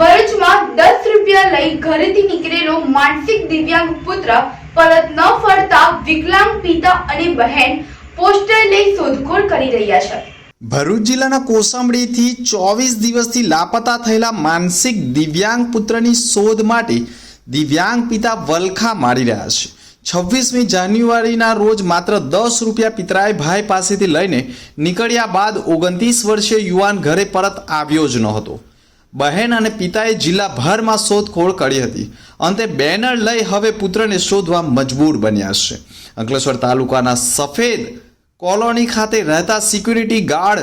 ભરૂચમાં દસ રૂપિયા લઈ ઘરેથી નીકળેલો માનસિક દિવ્યાંગ પુત્ર પરત ન ફરતા વિકલાંગ પિતા અને બહેન પોસ્ટર લઈ શોધખોળ કરી રહ્યા છે. ભરૂચ જિલ્લાના કોસંબડીથી ચોવીસ દિવસથી લાપતા થયેલા માનસિક દિવ્યાંગ પુત્રની શોધ માટે દિવ્યાંગ પિતા વલખા મારી રહ્યા છે. છવ્વીસમી જાન્યુઆરીના રોજ માત્ર દસ રૂપિયા પિતરાય ભાઈ પાસેથી લઈને નીકળ્યા બાદ ઓગણત્રીસ વર્ષીય યુવાન ઘરે પરત આવ્યો જ ન હતો બહેન અને પિતાએ જિલ્લાભરમાં શોધખોળ કરી હતી. અંતે બેનર લઈ હવે પુત્રને શોધવા મજબૂર બન્યા છે. અંકલેશ્વર તાલુકાના સફેદ કોલોની ખાતે રહેતા સિક્યુરિટી ગાર્ડ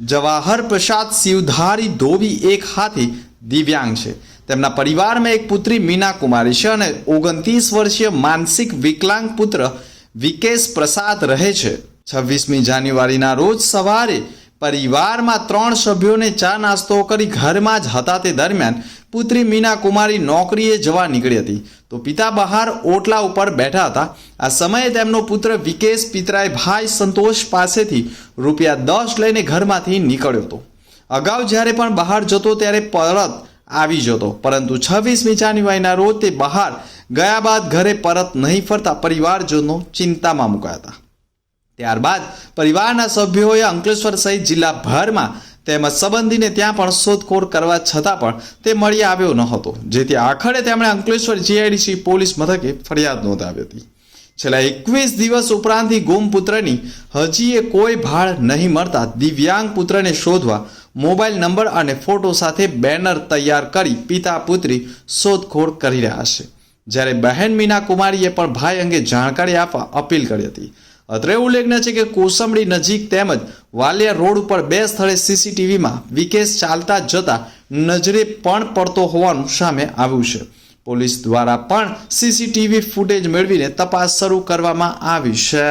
જવાહર પ્રસાદ શિવધારી ધોબી એક હાથી દિવ્યાંગ છે. તેમના પરિવારમાં એક પુત્રી મીના કુમારી છે અને ઓગણત્રીસ વર્ષીય માનસિક વિકલાંગ પુત્ર વિકેશ પ્રસાદ રહે છે. છવ્વીસમી જાન્યુઆરીના રોજ સવારે પરિવારમાં ત્રણ સભ્યોને ચા નાસ્તો કરી ઘરમાં જ હતા તે દરમિયાન પુત્રી મીના કુમારી નોકરીએ જવા નીકળી હતી. તો પિતા બહાર ઓટલા ઉપર બેઠા હતા. આ સમયે તેમનો પુત્ર વિકેશ પિતરાય ભાઈ સંતોષ પાસેથી રૂપિયા દસ લઈને ઘરમાંથી નીકળ્યો હતો. અગાઉ જ્યારે પણ બહાર જતો ત્યારે પરત આવી જતો. પરંતુ છવ્વીસમી જાન્યુઆરીના રોજ તે બહાર ગયા બાદ ઘરે પરત નહીં ફરતા પરિવારજનો ચિંતામાં મુકાયા હતા. ત્યારબાદ પરિવારના સભ્યોએ અંકલેશ્વર સહિત જિલ્લાભરમાં તેમજ સંબંધીને ત્યાં પણ શોધખોળ કરવા છતાં પણ તે મળી આવ્યો ન હતો. જેથી આખરે તેમણે અંકલેશ્વર જીઆઈડીસી પોલીસ મથકે ફરિયાદ નોંધાવી હતી. છેલ્લા એકવીસ દિવસ ઉપરાંતથી ગુમ પુત્રની હજીએ કોઈ ભાળ નહીં મળતા દિવ્યાંગ પુત્રને શોધવા મોબાઈલ નંબર અને ફોટો સાથે બેનર તૈયાર કરી પિતા પુત્રી શોધખોળ કરી રહ્યા છે. જ્યારે બહેન મીના કુમારીએ પણ ભાઈ અંગે જાણકારી આપવા અપીલ કરી હતી. અત્રે ઉલ્લેખનીય છે કે કોસંબડી નજીક તેમજ વાલિયા રોડ ઉપર બે સ્થળે સીસીટીવીમાં વિકેશ ચાલતા જતા નજરે પણ પડતો હોવાનું સામે આવ્યું છે પોલીસ દ્વારા પણ સીસીટીવી ફૂટેજ મેળવીને તપાસ શરૂ કરવામાં આવી છે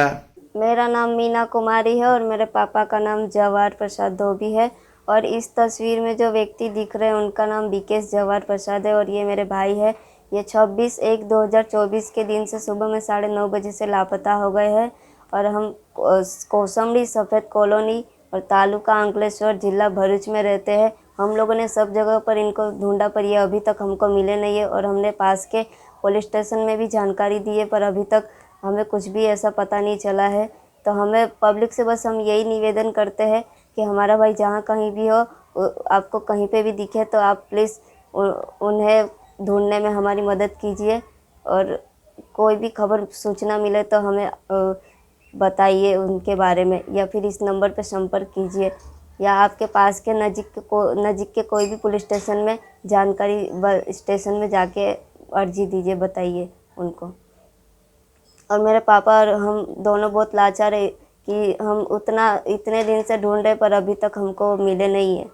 मेरा नाम मीना कुमारी है और मेरे पापा का नाम जवाहर प्रसाद धोबी है और इस तस्वीर में जो व्यक्ति दिख रहे हैं उनका नाम विकेश जवाहर प्रसाद है और ये मेरे भाई है ये 26 एक 2024 के दिन से सुबह में साढ़े नौ बजे से लापता हो गए हैं और हम कौसमड़ी सफ़ेद कॉलोनी और तालुका अंकलेश्वर जिला भरूच में रहते हैं। हम लोगों ने सब जगह पर इनको ढूंढा, पर ये अभी तक हमको मिले नहीं है और हमने पास के पुलिस स्टेशन में भी जानकारी दी है, पर अभी तक हमें कुछ भी ऐसा पता नहीं चला है। तो हमें पब्लिक से बस हम यही निवेदन करते हैं कि हमारा भाई जहाँ कहीं भी हो आपको कहीं पे भी दिखे तो आप प्लीज़ उन्हें ढूँढने में हमारी मदद कीजिए। और कोई भी खबर, सूचना मिले तो हमें बताइए उनके बारे में, या फिर इस नंबर पर संपर्क कीजिए, या आपके पास के नज़दीक के को नज़दीक के कोई भी पुलिस स्टेशन में, जानकारी स्टेशन में जाके अर्जी दीजिए, बताइए उनको। और मेरे पापा और हम दोनों बहुत लाचार है कि हम उतना, इतने दिन से ढूंढ रहे पर अभी तक हमको मिले नहीं है।